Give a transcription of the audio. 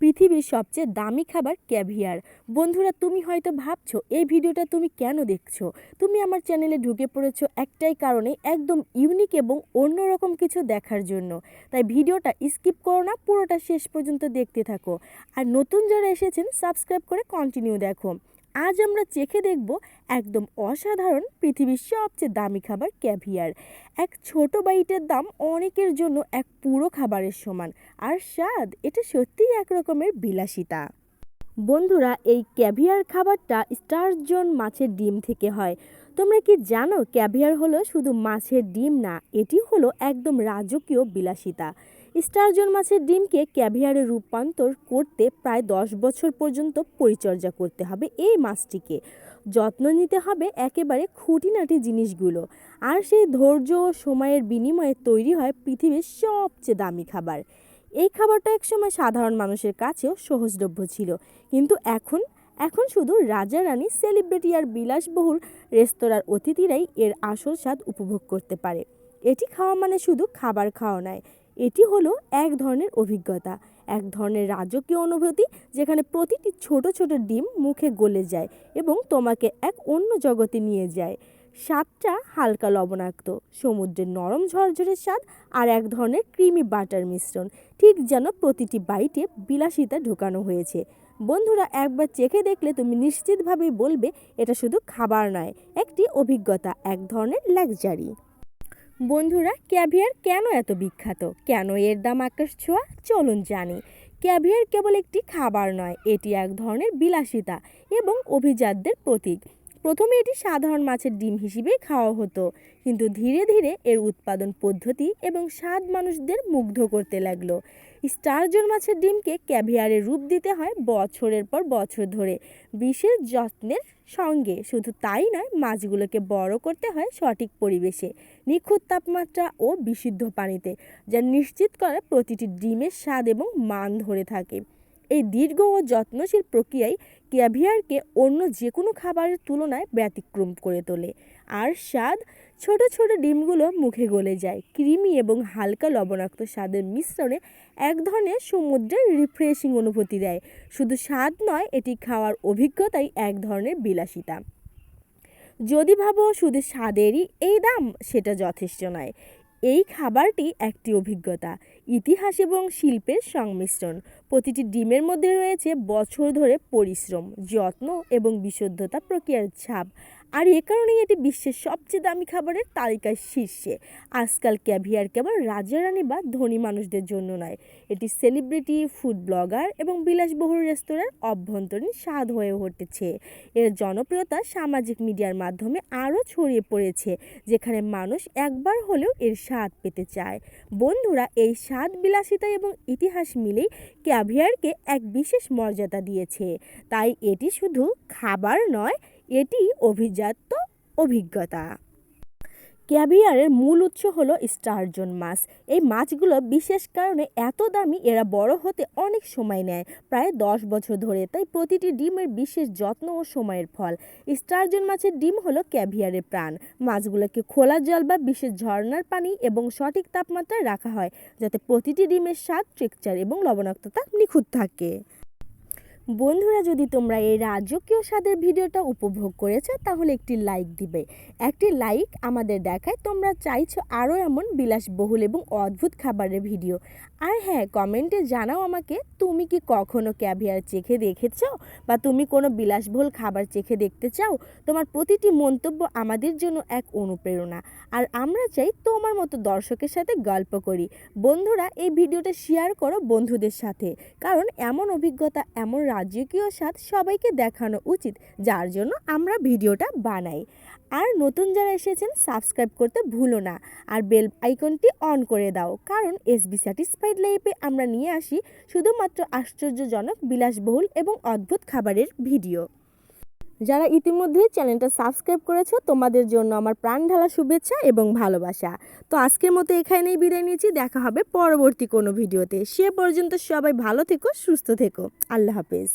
পৃথিবীর সবচেয়ে দামি খাবার ক্যাভিয়ার। বন্ধুরা, তুমি হয়তো ভাবছ, এই ভিডিওটা তুমি কেন দেখছ? তুমি আমার চ্যানেলে ঢুকে পড়েছো একটাই কারণে, একদম ইউনিক এবং অন্যরকম কিছু দেখার জন্য। তাই ভিডিওটা স্কিপ করো না, পুরোটা শেষ পর্যন্ত দেখতে থাকো। আর নতুন যারা এসেছেন সাবস্ক্রাইব করে কন্টিনিউ দেখো। আজ আমরা চেখে দেখব একদম অসাধারণ পৃথিবীর সবচেয়ে দামি খাবার ক্যাভিয়ার। এক ছোট বাইটের দাম অনেকের জন্য এক পুরো খাবারের সমান। আর স্বাদ, এটা সত্যিই এক রকমের বিলাসিতা। বন্ধুরা, এই ক্যাভিয়ার খাবারটা স্টারজন মাছের ডিম থেকে হয়। তোমরা কি জানো ক্যাভিয়ার হলো শুধু মাছের ডিম না, এটি হলো একদম রাজকীয় বিলাসিতা। স্টারজন মাছের ডিমকে ক্যাভিয়ারে রূপান্তর করতে প্রায় দশ বছর পর্যন্ত পরিচর্যা করতে হবে এই মাছটিকে। যত্ন নিতে হবে একেবারে খুঁটিনাটি জিনিসগুলো। আর সেই ধৈর্য ও সময়ের বিনিময়ে তৈরি হয় পৃথিবীর সবচেয়ে দামি খাবার। এই খাবারটা একসময় সাধারণ মানুষের কাছেও সহজলভ্য ছিল। কিন্তু এখন এখন শুধু রাজা রানী, সেলিব্রিটি আর বিলাসবহুল রেস্তোরাঁর অতিথিরাই এর আসল স্বাদ উপভোগ করতে পারে। এটি খাওয়া মানে শুধু খাবার খাওয়া নয় এটি হলো এক ধরনের অভিজ্ঞতা, এক ধরনের রাজকীয় অনুভূতি যেখানে প্রতিটি ছোট ছোট ডিম মুখে গলে যায় এবং তোমাকে এক অন্য জগতে নিয়ে যায়। স্বাদটা হালকা লবণাক্ত, সমুদ্রের নরম ঝরঝরে স্বাদ আর এক ধরনের ক্রিমি বাটার মিশ্রণ, ঠিক যেন প্রতিটি বাইটে বিলাসিতা ঢোকানো হয়েছে। বন্ধুরা, একবার চেখে দেখলে তুমি নিশ্চিতভাবেই বলবে, এটা শুধু খাবার নয়, একটি অভিজ্ঞতা, এক ধরনের লাক্সারি বন্ধুরা, ক্যাভিয়ার কেন এত বিখ্যাত? কেন এর দাম আকাশ ছোঁয়া? চলুন জানি। ক্যাভিয়ার কেবল একটি খাবার নয়, এটি এক ধরনের বিলাসিতা এবং অভিজাতদের প্রতীক। প্রথমে এটি সাধারণ মাছের ডিম হিসেবেই খাওয়া হতো, কিন্তু ধীরে ধীরে এর উৎপাদন পদ্ধতি এবং স্বাদ মানুষদের মুগ্ধ করতে লাগল। স্টারজন মাছের ডিমকে ক্যাভিয়ারের রূপ দিতে হয় বছরের পর বছর ধরে। বিশেষ যত্নের সঙ্গে। শুধু তাই নয়, মাছগুলোকে বড় করতে হয় সঠিক পরিবেশে। নিখুঁত তাপমাত্রা ও বিশুদ্ধ পানিতে, যা নিশ্চিত করে প্রতিটি ডিমের স্বাদ এবং মান ধরে থাকে। এই দীর্ঘ ও যত্নশীল প্রক্রিয়ায় ক্যাভিয়ারকে অন্য যে কোনো খাবারের তুলনায় ব্যতিক্রম করে তোলে। আর স্বাদ ছোট ছোট ডিমগুলো মুখে গলে যায়। ক্রিমি এবং হালকা লবণাক্ত স্বাদের মিশ্রণে এক ধরনের সমুদ্রের রিফ্রেশিং অনুভূতি দেয়। শুধু স্বাদ নয়, এটি খাওয়ার অভিজ্ঞতাই এক ধরনের বিলাসিতা। যদি ভাবো শুধু স্বাদেরই এই দাম, সেটা যথেষ্ট নয়। এই খাবারটি একটি অভিজ্ঞতা, ইতিহাস এবং শিল্পের সংমিশ্রণ। প্রতিটি ডিমের মধ্যে রয়েছে বছর ধরে পরিশ্রম, যত্ন এবং বিশুদ্ধতা প্রক্রিয়ার ছাপ। আর এ কারণেই এটি বিশ্বের সবচেয়ে দামি খাবারের তালিকায় শীর্ষে। আজকাল ক্যাভিয়ার কেবল রাজা রানী বা ধনী মানুষদের জন্য নয়, এটি সেলিব্রিটি, ফুড ব্লগার এবং বিলাসবহুল রেস্তোরাঁর অভ্যন্তরীণ স্বাদ হয়ে উঠেছে। এর জনপ্রিয়তা সামাজিক মিডিয়ার মাধ্যমে আরও ছড়িয়ে পড়েছে, যেখানে মানুষ একবার হলেও এর স্বাদ পেতে চায়। বন্ধুরা, এই স্বাদ, বিলাসিতা এবং ইতিহাস মিলেই ক্যাভিয়ারকে এক বিশেষ মর্যাদা দিয়েছে। তাই এটি শুধু খাবার নয় এটি অভিজাত অভিজ্ঞতা। ক্যাভিয়ারের মূল উৎস হলো স্টারজন মাছ। এই মাছগুলো বিশেষ কারণে এত দামি, এরা বড় হতে অনেক সময় নেয়, প্রায় দশ বছর ধরে। তাই প্রতিটি ডিমের বিশেষ যত্ন ও সময়ের ফল। স্টারজন মাছের ডিম হলো ক্যাভিয়ারের প্রাণ। মাছগুলোকে খোলা জল বা বিশেষ ঝর্ণার পানি এবং সঠিক তাপমাত্রায় রাখা হয়, যাতে প্রতিটি ডিমের স্বাদ, টেক্সচার এবং লবণাক্ততা নিখুঁত থাকে। বন্ধুরা, যদি তোমরা এই রাজকীয় স্বাদের ভিডিওটা উপভোগ করেছ, তাহলে একটি লাইক দিবে। একটি লাইক আমাদের দেখায়, তোমরা চাইছো আরও এমন বিলাসবহুল এবং অদ্ভুত খাবারের ভিডিও। আর হ্যাঁ কমেন্টে জানাও আমাকে, তুমি কি কখনো ক্যাভিয়ার চেখে দেখেছ বা তুমি কোনো বিলাসবহুল খাবার চেখে দেখতে চাও? তোমার প্রতিটি মন্তব্য আমাদের জন্য এক অনুপ্রেরণা। আর আমরা চাই তোমার মতো দর্শকের সাথে গল্প করি। বন্ধুরা, এই ভিডিওটা শেয়ার করো বন্ধুদের সাথে, কারণ এমন অভিজ্ঞতা, এমন রাজকীয় স্বাদ সবাইকে দেখানো উচিত, যার জন্য আমরা ভিডিওটা বানাই। আর নতুন যারা এসেছেন, সাবস্ক্রাইব করতে ভুলো না। আর বেল আইকনটি অন করে দাও, কারণ এসবি স্যাটিসফাইড লাইফে আমরা নিয়ে আসি শুধুমাত্র আশ্চর্যজনক, বিলাসবহুল এবং অদ্ভুত খাবারের ভিডিও। যারা ইতিমধ্যেই চ্যানেলটা সাবস্ক্রাইব করেছ, তোমাদের জন্য আমার প্রাণ ঢালা শুভেচ্ছা এবং ভালোবাসা। তো আজকের মতো এখানেই বিদায় নিয়েছি দেখা হবে পরবর্তী কোনো ভিডিওতে। সে পর্যন্ত সবাই ভালো থেকো, সুস্থ থেকো। আল্লাহ হাফেজ।